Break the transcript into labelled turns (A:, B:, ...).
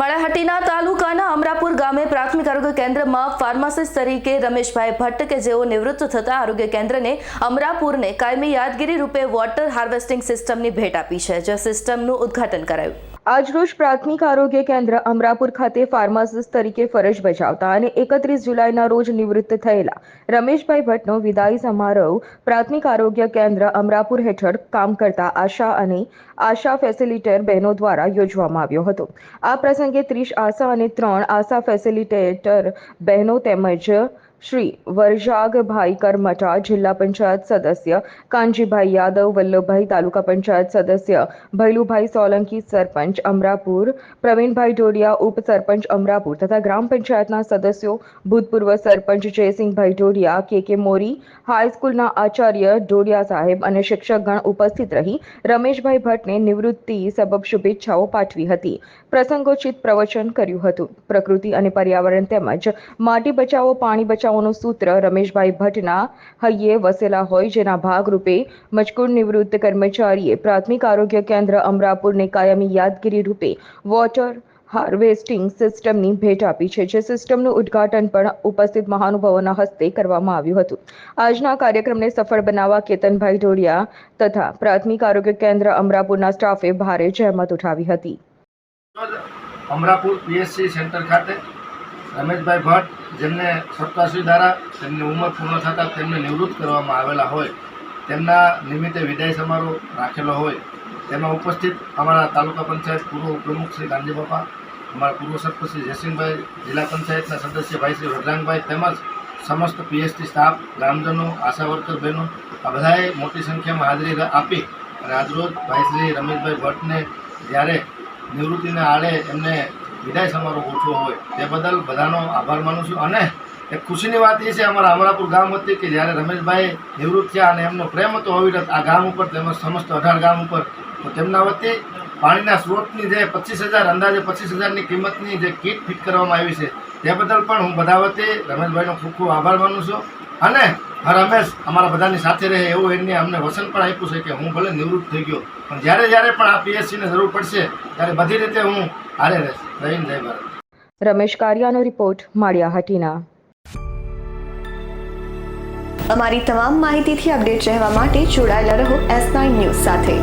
A: માળાહાટીના તાલુકાના અમરાપુર ગામે પ્રાથમિક આરોગ્ય કેન્દ્રમાં ફાર્માસિસ્ટ તરીકે રમેશભાઈ ભટ્ટ કે જેઓ નિવૃત્ત થતા આરોગ્ય કેન્દ્રને અમરાપુરને કાયમી યાદગીરી રૂપે વોટર હાર્વેસ્ટિંગ સિસ્ટમની ભેટ આપી છે, જે સિસ્ટમનું ઉદ્ઘાટન કરાયું. આજરોજ પ્રાથમિક આરોગ્ય કેન્દ્ર અમરાપુર ખાતે ફાર્માસિસ્ટ તરીકે ફરજ બજાવતા અને એકત્રીસ જુલાઈના રોજ નિવૃત્ત થયેલા રમેશભાઈ ભટ્ટનો વિદાય સમારોહ પ્રાથમિક આરોગ્ય કેન્દ્ર અમરાપુર હેઠળ કામ કરતા આશા અને આશા ફેસિલિટેટર બહેનો દ્વારા યોજવામાં આવ્યો હતો. આ પ્રસંગે ત્રીસ આશા અને ત્રણ આશા ફેસિલિટેટર બહેનો તેમજ શ્રી વરજાગભાઈ કરમટા જિલ્લા પંચાયત સદસ્ય, કાનજીભાઈ યાદવ, વલ્લભભાઈ તાલુકા પંચાયત સદસ્ય, ભૈલુભાઈ સોલંકી સરપંચ અમરાપુર, પ્રવીણભાઈ ઢોડિયા ઉપસરપંચ અમરાપુર તથા ગ્રામ પંચાયતના સદસ્યો, ભૂતપૂર્વ સરપંચ જયસિંહભાઈ ઢોડિયા, કે કે મોરી હાઈસ્કૂલના આચાર્ય ઢોડિયા સાહેબ અને શિક્ષકગણ ઉપસ્થિત રહી રમેશભાઈ ભટ્ટને નિવૃત્તિ સબબ શુભેચ્છાઓ પાઠવી હતી. પ્રસંગોચિત પ્રવચન કર્યું હતું. પ્રકૃતિ અને પર્યાવરણ તેમજ માટી બચાવો, પાણી બચાવોનું સૂત્ર રમેશભાઈ ભટ્ટના હૈયે વસેલા હોય જેના ભાગરૂપે મજકૂર નિવૃત્ત કર્મચારીએ પ્રાથમિક આરોગ્ય કેન્દ્ર અમરાપુરને કાયમી યાદગીરી રૂપે વોટર હાર્વેસ્ટિંગ સિસ્ટમની ભેટ આપી છે, જે સિસ્ટમનું ઉદ્ઘાટન પણ ઉપસ્થિત મહાનુભાવોના હસ્તે કરવામાં આવ્યું હતું. આજના કાર્યક્રમને સફળ બનાવવા કેતનભાઈ ઢોડિયા તથા પ્રાથમિક આરોગ્ય કેન્દ્ર અમરાપુરના સ્ટાફે ભારે જહેમત ઉઠાવી હતી.
B: અમરાપુર પીએસસી સેન્ટર ખાતે રમેશભાઈ ભટ્ટ, જેમને સત્તાસી ધારા, તેમની ઉંમર પૂર્ણ થતાં તેમને નિવૃત્ત કરવામાં આવેલા હોય, તેમના નિમિત્તે વિદાય સમારોહ રાખેલો હોય. તેમાં ઉપસ્થિત અમારા તાલુકા પંચાયત પૂર્વ પ્રમુખ શ્રી ગાંધી બાપા, અમારા પૂર્વ સરપંચ શ્રી જયસિંહભાઈ, જિલ્લા પંચાયતના સદસ્ય ભાઈ શ્રી વડરાંગભાઈ તેમજ સમસ્ત પીએચટી સ્ટાફ, ગ્રામજનો, આશા વર્કર બહેનો, આ બધાએ મોટી સંખ્યામાં હાજરી આપી અને આજરોજ ભાઈ શ્રી રમેશભાઈ ભટ્ટને જ્યારે નિવૃત્તિના આડે એમને વિદાય સમારોહ ગોઠવો હોય, તે બદલ બધાનો આભાર માનું છું. અને એક ખુશીની વાત એ છે, અમારા અમરાપુર ગામ વતી કે જ્યારે રમેશભાઈ નિવૃત્ત થયા અને એમનો પ્રેમ હતો અવિરત, આ ગામ ઉપર, તેમજ સમસ્ત અઢાર ગામ ઉપર, તો તેમના વતી પાણીના સ્ત્રોતની જે પચીસ હજાર, અંદાજે પચીસ હજારની કિંમતની જે કીટ ફિટ કરવામાં આવી છે, તે બદલ પણ હું બધા વતી રમેશભાઈનો ખૂબ ખૂબ આભાર માનું છું. અને રમેશ અમારા બધાની સાથે રહે એવું એમને અમને વચન પણ આપ્યું છે કે હું ભલે નિવૃત્ત થઈ ગયો, પણ જ્યારે જ્યારે પણ આ પીએસસીને જરૂર પડશે, ત્યારે બધી રીતે હું જય ભારત
A: રમેશ કારિયાનો રિપોર્ટ માળિયા હાટીના.
C: અમારી તમામ માહિતીથી અપડેટ રહેવા માટે જોડાયેલા રહો એસ નાઇન ન્યૂઝ સાથે.